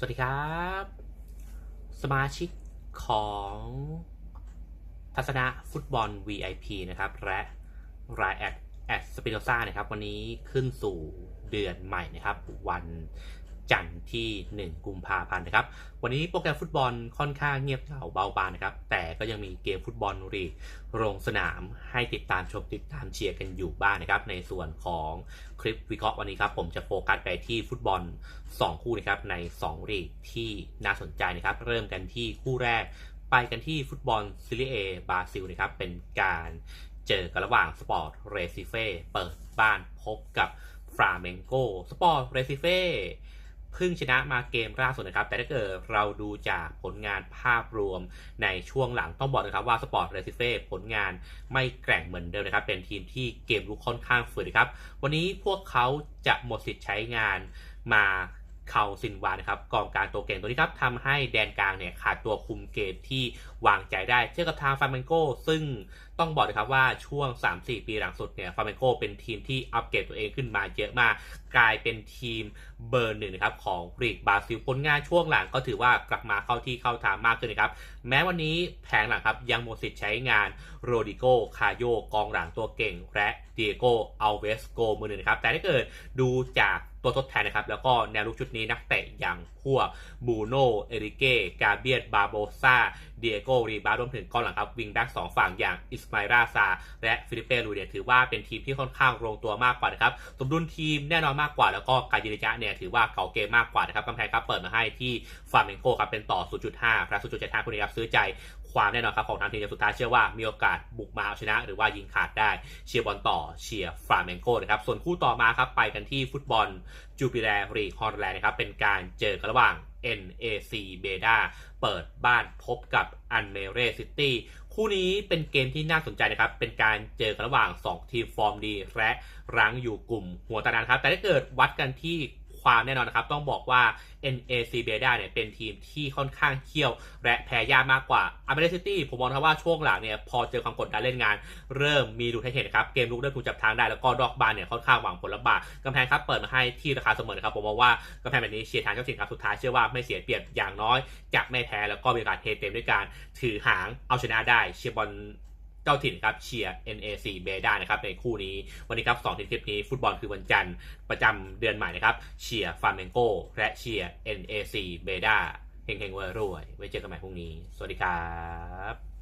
สวัสดีครับ สมาชิกของทัศนะฟุตบอล VIP นะครับ และรายแอดแอดสปิโนซ่านะครับ วันนี้ขึ้นสู่เดือนใหม่นะครับ วัน จันทร์ที่ 1 กุมภาพันธ์นะครับ วันนี้โปรแกรมฟุตบอลค่อนข้างเงียบเหงาเบาบางนะครับ แต่ก็ยังมีเกมฟุตบอลรีกโรงสนามให้ติดตามชมติดตามเชียร์กันอยู่บ้างนะครับ ในส่วนของคลิปวิเคราะห์วันนี้ครับ ผมจะโฟกัสไปที่ฟุตบอล 2 คู่นะครับใน 2 รีกที่น่าสนใจนะครับ เริ่มกันที่คู่แรก ไปกันที่ฟุตบอลซีรีเอบราซิลนะครับเป็นการเจอกันระหว่างสปอร์ตเรซิเฟ่เปิดบ้านพบกับฟราเมงโกสปอร์ตเรซิเฟ่ เพิ่งชนะมาเกมล่าสุดนะครับ แต่ถ้าเกิดเราดูจากผลงานภาพรวมในช่วงหลังต้องบอกนะครับว่าสปอร์ตเรซิเฟ่ผลงานไม่แกร่งเหมือนเดิมนะครับ เป็นทีมที่เกมรุกค่อนข้างฝืนครับ วันนี้พวกเขาจะหมดสิทธิ์ใช้งานมาเขาซินวานะครับกองการตัวเก่งตัวนี้ครับทำให้แดนกลางเนี่ยขาดตัวคุม เกมที่วางใจได้เทียบกับทางฟาร์เมนโกซึ่งต้องบอกนะครับว่าช่วง 3-4 ปีหลังสุดเนี่ยฟาร์เมนโกเป็นทีมที่อัปเกรดตัวเองขึ้นมาเยอะมาก กลายเป็นทีมเบอร์หนึ่งนะครับของลีกบราซิลผลงานช่วงหลังก็ถือว่ากลับมาเข้าที่เข้าทางมากขึ้นนะครับ แม้วันนี้แผงหลังครับยังหมดสิทธิ์ใช้งานโรดิโกคาโยกองหลังตัวเก่ง และเดียโกอัลเวสโกมือหนึ่งนะครับแต่ถ้าเกิดดูจากตัวทดแทนนะครับ แล้วก็แนวลุกชุดนี้นักเตะอย่างพวกบูโนเอริเก้กาเบียตบาโบซาเดียโกรีบารวมถึงกองหลังครับวิงแบ็กสองฝั่งอย่างอิสมาราซาและฟิลิปเป้ลูเนี่ยถือว่าเป็นทีมที่ค่อนข้างลงตัวมากกว่านะครับสมดุลทีมแน่นอนมากกว่า แล้วก็การยิงระยะเนี่ยถือว่าเก่าเกมมากกว่านะครับกำแพงครับเปิดมาให้ที่ฟาร์เมงโกครับเป็นต่อ 0.5ครับ0.75คุณนี้ครับซื้อใจความแน่นอนครับของทางทีมสุดท้ายเชื่อว่ามีโอกาสบุกมาเอาชนะ หรือว่ายิงขาดได้เชียร์บอลต่อเชียร์ฟาร์เมงโกนะครับส่วนคู่ต่อมาครับไปกันที่ฟุตบอลจูปิแลรีฮอลแลนด์นะครับเป็นการเจอกันระหว่าง NAC เบดาเปิดบ้านพบกับอันเมเรซิตี้คู่นี้เป็นเกมที่น่าสนใจนะครับ เป็นการเจอกันระหว่าง 2 ทีมฟอร์มดี และรั้งอยู่กลุ่มหัวตารางครับ แต่ถ้าเกิดวัดกันที่ ความแน่นอนนะครับ ต้องบอกว่า NAC b e d a เนี่ยเป็นทีมที่ค่อนข้างเขี้ยว และแพ้ยากมากกว่า a m e r i City ผมมองว่าช่วงหลังเนี่ยพอเจอความกดดันเล่นงาน เริ่มมีดูให้เห็นนะครับ เกมลุกเริ่มถูกจับทางได้แล้วก็ดอกบานเนี่ยค่อนข้างหวังผลลำบากกำแพงครับเปิดมาให้ที่ราคาเสมอนะครับผมมองว่ากำแพงแบบนี้เชียร์ทางเจ้าถิ่นครับสุดท้ายเชื่อว่าไม่เสียเปรียบอย่างน้อยจะไม่แพ้แล้วก็มีโอกาสเทเต็มด้วยการถือหางเอาชนะได้เชียร์บอล จ้าถิ่นครับเชียร์ NAC เบด้านะครับในคู่นี้วันนี้ครับสองทีมคลิปนี้ฟุตบอลคือวันจันทร์ประจำเดือนใหม่นะครับเชียร์ฟาร์เมงโกและเชียร์ NAC เบด้าเฮงเฮงรวยๆไว้เจอกันใหม่พรุ่งนี้ สวัสดีครับ